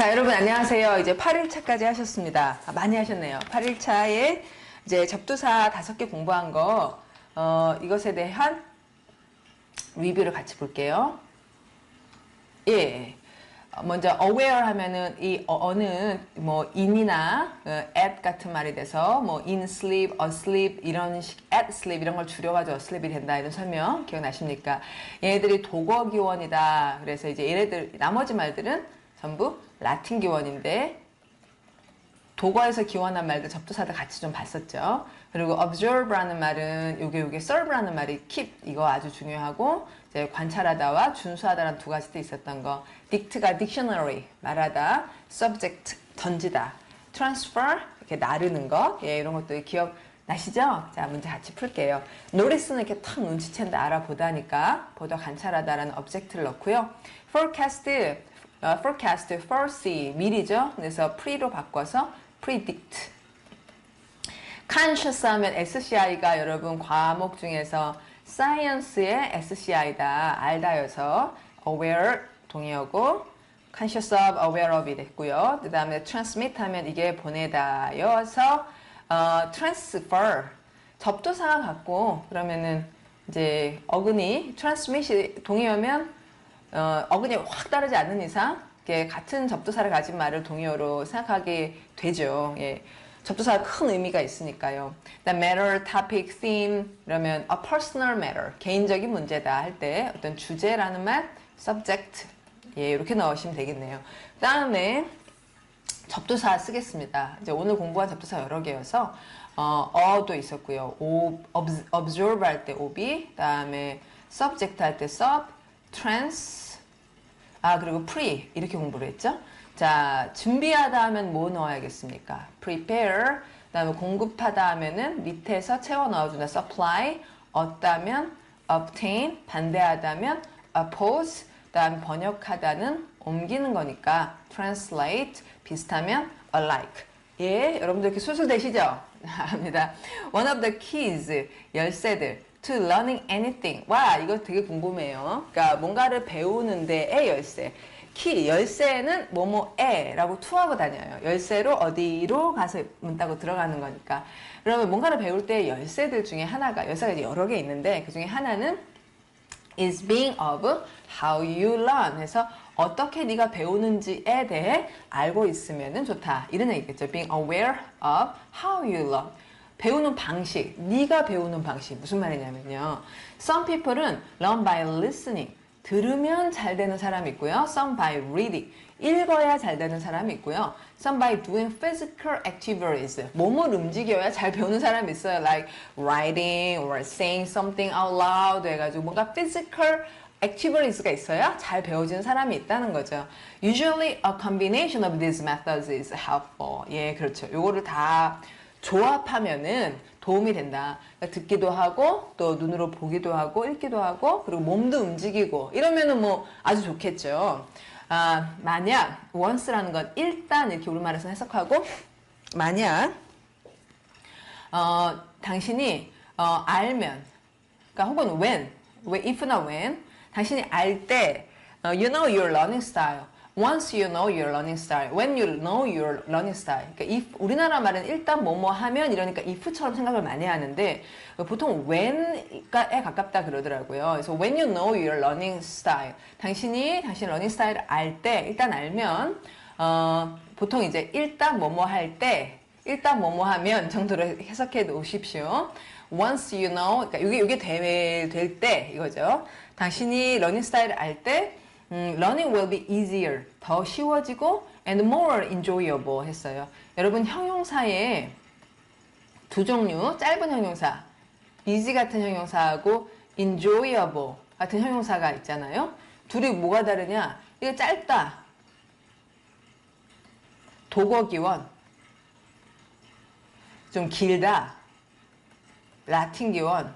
자, 여러분 안녕하세요. 이제 8일차까지 하셨습니다. 아, 많이 하셨네요. 8일차에 이제 접두사 다섯 개 공부한 거, 어, 이것에 대한 리뷰를 같이 볼게요. 예. 어, 먼저 aware 하면은 이 어는 뭐 in이나 어, at 같은 말이 돼서 뭐 in sleep, asleep 이런 식 at sleep 이런 걸 줄여가지고 asleep이 된다 이런 설명 기억나십니까? 얘네들이 도거 기원이다. 그래서 이제 얘네들 나머지 말들은 전부 라틴 기원인데 도거에서 기원한 말들 접두사들 같이 좀 봤었죠. 그리고 observe라는 말은 요게 요게 serve라는 말이 keep 이거 아주 중요하고 이제 관찰하다와 준수하다라는 두 가지 뜻 있었던 거. dict가 dictionary 말하다, subject 던지다, transfer 이렇게 나르는 거. 예, 이런 것도 기억 나시죠? 자, 문제 같이 풀게요. 노리스는 이렇게 탁 눈치챈다 알아보다니까 보다 관찰하다라는 object를 넣고요. forecast 어, forecast, foresee 미리죠. 그래서 pre로 바꿔서 predict. conscious 하면 SCI가 여러분 과목 중에서 science의 SCI다 알다여서 aware 동의어고 conscious of, aware of이 됐고요. 그 다음에 transmit 하면 이게 보내다여서 어, transfer 접두사가 같고 그러면은 이제 어근이 transmit이 동의어면 어, 어근이 확 다르지 않는 이상 같은 접두사를 가진 말을 동의어로 생각하게 되죠. 예. 접두사가 큰 의미가 있으니까요. 그다음 matter, topic, theme 그러면 a personal matter 개인적인 문제다 할 때 어떤 주제라는 말 subject 예 이렇게 넣으시면 되겠네요. 그다음에 접두사 쓰겠습니다. 이제 오늘 공부한 접두사 여러 개여서 어, 어도 있었고요. 오, observe 할때 오비, 그다음에 subject 할 때 sub, trans, 아 그리고 pre 이렇게 공부를 했죠. 자 준비하다 하면 뭐 넣어야겠습니까? prepare, 그 다음에 공급하다 하면은 밑에서 채워 넣어준다. supply, 얻다면 obtain, 반대하다면 oppose, 그 다음 번역하다는 옮기는 거니까 translate, 비슷하면 alike. 예, 여러분들 이렇게 술술 되시죠? 합니다. One of the keys, 열쇠들. To learning anything. 와, 이거 되게 궁금해요. 그러니까 뭔가를 배우는 데의 열쇠. 키, 열쇠는 뭐뭐에라고 투하고 다녀요. 열쇠로 어디로 가서 문 따고 들어가는 거니까. 그러면 뭔가를 배울 때 열쇠들 중에 하나가, 열쇠가 이제 여러 개 있는데 그 중에 하나는 is being of how you learn 해서 어떻게 네가 배우는지에 대해 알고 있으면 좋다. 이런 얘기겠죠. being aware of how you learn. 배우는 방식, 네가 배우는 방식 무슨 말이냐면요. Some people은 learn by listening. 들으면 잘 되는 사람이 있고요. Some by reading. 읽어야 잘 되는 사람이 있고요. Some by doing physical activities. 몸을 움직여야 잘 배우는 사람이 있어요. Like writing or saying something out loud 해가지고 뭔가 physical activities가 있어야 잘 배워지는 사람이 있다는 거죠. Usually a combination of these methods is helpful. 예, 그렇죠. 요거를 다 조합하면은 도움이 된다. 그러니까 듣기도 하고 또 눈으로 보기도 하고 읽기도 하고 그리고 몸도 움직이고 이러면은 뭐 아주 좋겠죠. 아, 만약 once라는 건 일단 이렇게 우리말에서 해석하고 만약 어, 당신이 어, 알면 그러니까 혹은 when, if나 when 당신이 알때 you know your learning style Once you know your learning style, when you know your learning style. 그러니까 if 우리나라 말은 일단 뭐뭐 하면 이러니까 if처럼 생각을 많이 하는데 보통 when에 가깝다 그러더라고요. 그래서 when you know your learning style, 당신이 당신 learning style을 알 때 일단 알면 어, 보통 이제 일단 뭐뭐 할 때 일단 뭐뭐 하면 정도로 해석해 놓으십시오. Once you know, 그러니까 이게 이게 될때 이거죠. 당신이 러닝 스타일을 알때 음, learning will be easier. 더 쉬워지고 and more enjoyable 했어요. 여러분 형용사에 두 종류, 짧은 형용사, easy 같은 형용사하고 enjoyable 같은 형용사가 있잖아요. 둘이 뭐가 다르냐? 이거 짧다. 도거기원. 좀 길다. 라틴 기원.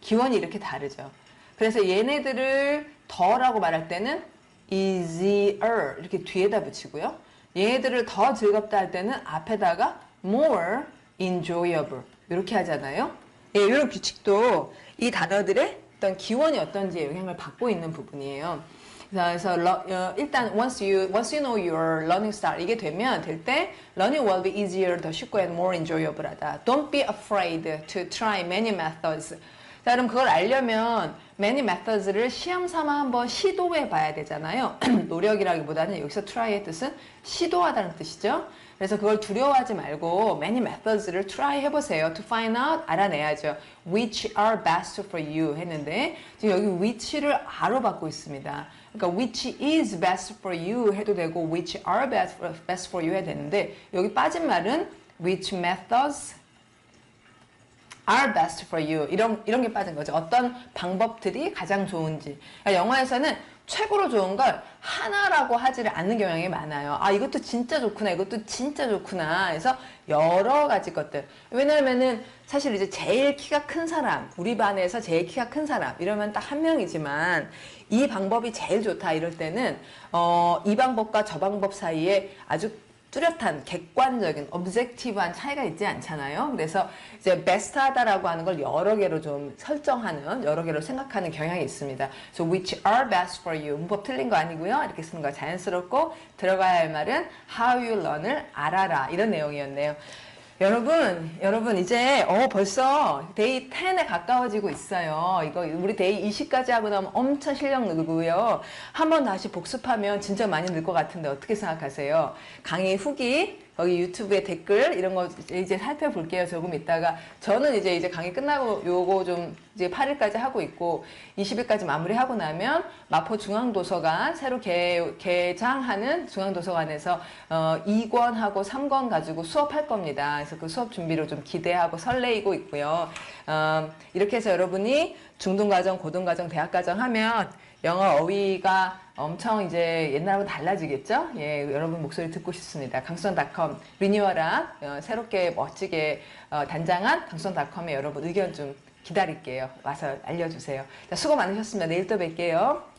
기원이 이렇게 다르죠. 그래서 얘네들을 더라고 말할 때는 easier 이렇게 뒤에다 붙이고요. 얘네들을 더 즐겁다 할 때는 앞에다가 more enjoyable 이렇게 하잖아요. 예, 이런 규칙도 이 단어들의 어떤 기원이 어떤지에 영향을 받고 있는 부분이에요. 그래서 러- 어, 일단 once you once you know your learning style 이게 되면 될 때 learning will be easier 더 쉽고 and more enjoyable하다. Don't be afraid to try many methods. 자, 그럼 그걸 알려면 many methods를 시험 삼아 한번 시도해 봐야 되잖아요. 노력이라기보다는 여기서 try의 뜻은 시도하다는 뜻이죠. 그래서 그걸 두려워하지 말고 many methods를 try 해보세요. To find out 알아내야죠. Which are best for you 했는데 지금 여기 which를 a로 받고 있습니다. 그러니까 which is best for you 해도 되고 which are best for, best for you 해도 되는데 여기 빠진 말은 which methods are best for you 이런 이런 게 빠진 거죠. 어떤 방법들이 가장 좋은지. 그러니까 영화에서는 최고로 좋은 걸 하나라고 하지를 않는 경향이 많아요. 아 이것도 진짜 좋구나, 이것도 진짜 좋구나. 그래서 여러 가지 것들. 왜냐하면은 사실 이제 제일 키가 큰 사람, 우리 반에서 제일 키가 큰 사람 이러면 딱 한 명이지만 이 방법이 제일 좋다 이럴 때는 어, 이 방법과 저 방법 사이에 아주 뚜렷한 객관적인 objective한 차이가 있지 않잖아요. 그래서 이제 베스트하다라고 하는 걸 여러 개로 좀 설정하는 여러 개로 생각하는 경향이 있습니다. So which are best for you 문법 틀린 거 아니고요. 이렇게 쓰는 거 자연스럽고 들어가야 할 말은 how you learn을 알아라 이런 내용이었네요. 여러분, 여러분 이제 어 벌써 데이 10에 가까워지고 있어요. 이거 우리 데이 20까지 하고 나면 엄청 실력 늘고요. 한 번 다시 복습하면 진짜 많이 늘 것 같은데 어떻게 생각하세요? 강의 후기 거기 유튜브에 댓글 이런 거 이제 살펴볼게요. 조금 있다가 저는 이제 이제 강의 끝나고 요거 좀 이제 8일까지 하고 있고 20일까지 마무리하고 나면 마포 중앙도서관 새로 개, 개장하는 중앙도서관에서 어, 2권하고 3권 가지고 수업할 겁니다. 그래서 그 수업 준비를 좀 기대하고 설레이고 있고요. 어, 이렇게 해서 여러분이 중등과정, 고등과정, 대학과정 하면 영어 어휘가 엄청 이제 옛날하고 달라지겠죠? 예, 여러분 목소리 듣고 싶습니다. 강수원닷컴 리뉴얼한 어, 새롭게 멋지게 어, 단장한 강수원닷컴에 여러분 의견 좀 기다릴게요. 와서 알려주세요. 자, 수고 많으셨습니다. 내일 또 뵐게요.